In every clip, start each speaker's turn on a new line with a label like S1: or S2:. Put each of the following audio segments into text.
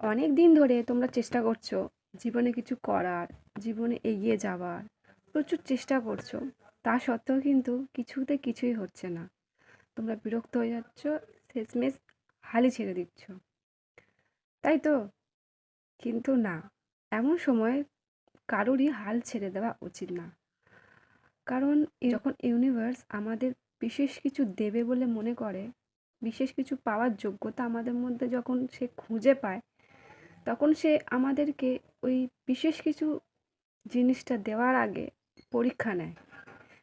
S1: অনেক দিন ধরে তোমরা চেষ্টা করছ জীবনে কিছু করার, জীবনে এগিয়ে যাওয়ার, প্রচুর চেষ্টা করছ। তা সত্ত্বেও কিন্তু কিছুতে কিছুই হচ্ছে না। তোমরা বিরক্ত হয়ে যাচ্ছ, শেষমেশ হালই ছেড়ে দিচ্ছ। তাই তো? কিন্তু না, এমন সময় কারোরই হাল ছেড়ে দেওয়া উচিত না। কারণ যখন ইউনিভার্স আমাদের বিশেষ কিছু দেবে বলে মনে করে, বিশেষ কিছু পাওয়ার যোগ্যতা আমাদের মধ্যে যখন সে খুঁজে পায় তখন সে আমাদেরকে ওই বিশেষ কিছু জিনিসটা দেওয়ার আগে পরীক্ষা নেয়।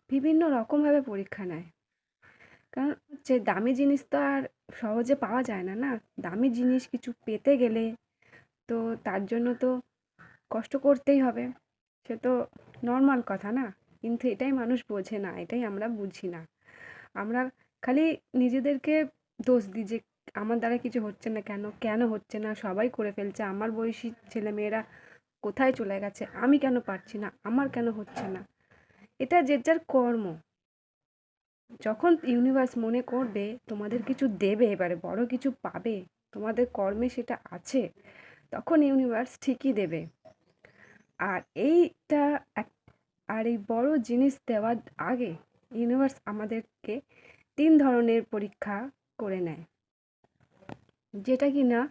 S1: বিভিন্ন রকমভাবে পরীক্ষা নেয়। কারণ যে দামি জিনিস তো আর সহজে পাওয়া যায় না না? দামি জিনিস কিছু পেতে গেলে তো তার জন্য তো কষ্ট করতেই হবে। সে তো নর্মাল কথা না? কিন্তু এটাই মানুষ বোঝে না, এটাই আমরা বুঝি না। আমরা খালি নিজেদেরকে দোষ দিই যে আমার দ্বারা কিছু হচ্ছে না কেন? কেন হচ্ছে না? সবাই করে ফেলছে। আমার বয়সী ছেলেমেয়েরা কোথায় চলে গেছে? আমি কেন পারছি না? আমার কেন হচ্ছে না? এটা যে যার কর্ম। যখন ইউনিভার্স মনে করবে, তোমাদের কিছু দেবে, এবারে বড় কিছু পাবে, তোমাদের কর্মে সেটা আছে, তখন ইউনিভার্স ঠিকই দেবে। আর এইটা আর এই বড় জিনিস দেওয়ার আগে ইউনিভার্স আমাদেরকে তিন ধরনের পরীক্ষা করে নেয়। যেটা কি না,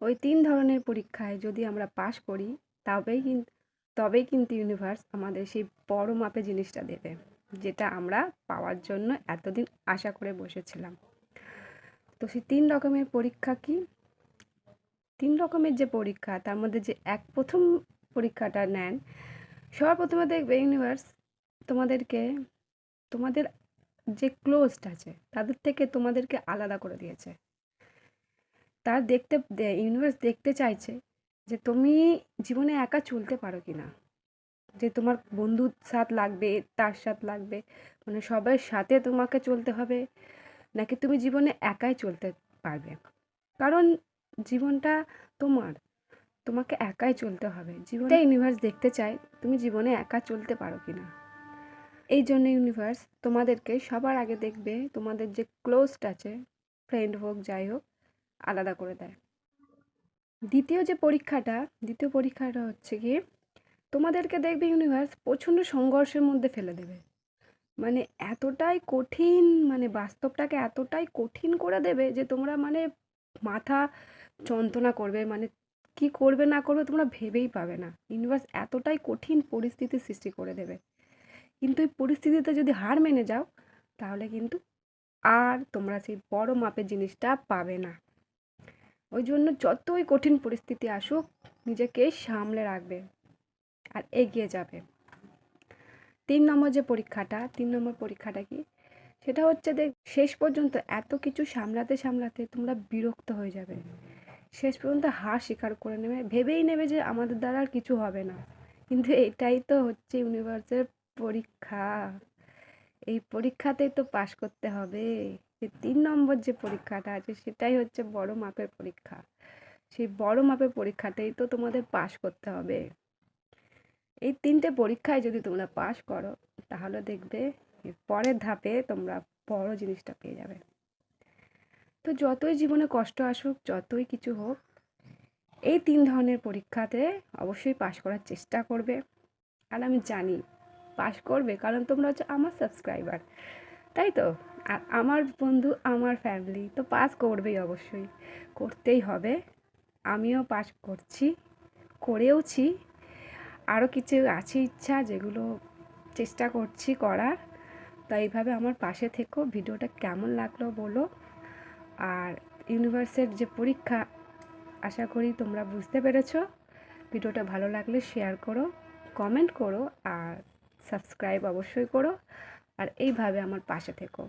S1: ওই তিন ধরনের পরীক্ষায় যদি আমরা পাশ করি, তবেই কিন্তু তবেই কিন্তু ইউনিভার্স আমাদের সেই বড় মাপে জিনিসটা দেবে, যেটা আমরা পাওয়ার জন্য এতদিন আশা করে বসেছিলাম। তো সেই তিন রকমের পরীক্ষা কি? তিন রকমের যে পরীক্ষা, তার মধ্যে যে এক প্রথম পরীক্ষাটা নেন সবার প্রথমে দেখবে ইউনিভার্স তোমাদেরকে, তোমাদের যে ক্লোজড আছে, তাদের থেকে তোমাদেরকে আলাদা করে দিয়েছে। তার দেখতে ইউনিভার্স দেখতে চাইছে যে তুমি জীবনে একা চলতে পারো কি না যে তোমার বন্ধুর সাথ লাগবে তার সাথ লাগবে মানে সবার সাথে তোমাকে চলতে হবে নাকি তুমি জীবনে একাই চলতে পারবে? কারণ জীবনটা তোমার তোমাকে একাই চলতে হবে। জীবনটা ইউনিভার্স দেখতে চায় তুমি জীবনে একা চলতে পারো কি না এই জন্য ইউনিভার্স তোমাদেরকে সবার আগে দেখবে তোমাদের যে ক্লোজড আছে ফ্রেন্ড হোক যাই হোক আলাদা করে দেয়। দ্বিতীয় যে পরীক্ষাটা, দ্বিতীয় পরীক্ষাটা হচ্ছে কি তোমাদেরকে দেখবে ইউনিভার্স প্রচণ্ড সংঘর্ষের মধ্যে ফেলে দেবে। মানে এতটাই কঠিন মানে বাস্তবটাকে এতটাই কঠিন করে দেবে যে তোমরা মানে মাথা যন্ত্রণা করবে মানে কি করবে না করবে তোমরা ভেবেই পাবে না। ইউনিভার্স এতটাই কঠিন পরিস্থিতির সৃষ্টি করে দেবে। কিন্তু এই পরিস্থিতিতে যদি হার মেনে যাও, তাহলে কিন্তু আর তোমরা সেই বড় মাপের জিনিসটা পাবে না। ওই জন্য যতই কঠিন পরিস্থিতি আসুক, নিজেকে সামলে রাখবে আর এগিয়ে যাবে। তিন নম্বর যে পরীক্ষাটা, তিন নম্বর পরীক্ষাটা কি? সেটা হচ্ছে দেখ, শেষ পর্যন্ত এত কিছু সামলাতে সামলাতে তোমরা বিরক্ত হয়ে যাবে। শেষ পর্যন্ত হার স্বীকার করে নেবে, ভেবেই নেবে যে আমাদের দ্বারা আর কিছু হবে না। কিন্তু এটাই তো হচ্ছে ইউনিভার্সের পরীক্ষা। এই পরীক্ষাতেই তো পাশ করতে হবে। যে তিন নম্বর যে পরীক্ষাটা আছে সেটাই হচ্ছে বড় মাপের পরীক্ষা। সেই বড় মাপের পরীক্ষাতেই তো তোমাদের পাশ করতে হবে। এই তিনটে পরীক্ষায় যদি তোমরা পাশ করো, তাহলে দেখবে পরের ধাপে তোমরা বড় জিনিসটা পেয়ে যাবে। তো যতই জীবনে কষ্ট আসুক, যতই কিছু হোক, এই তিন ধরনের পরীক্ষাতে অবশ্যই পাশ করার চেষ্টা করবে। আর আমি জানি পাশ করবে কারণ তোমরা হচ্ছে আমার সাবস্ক্রাইবার তাই তো? আর আমার বন্ধু আমার ফ্যামিলি তো পাস করবেই অবশ্যই। করতেই হবে। আমিও পাস করছি, করেওছি। আরও কিছু আছে ইচ্ছা যেগুলো চেষ্টা করছি করার। তো এইভাবে আমার পাশে থেকেও ভিডিওটা কেমন লাগল বলো। আর ইউনিভার্সের যে পরীক্ষা, আশা করি তোমরা বুঝতে পেরেছ। ভিডিওটা ভালো লাগলে শেয়ার করো কমেন্ট করো, আর সাবস্ক্রাইব অবশ্যই করো। আর এইভাবে আমার পাশে থেকো।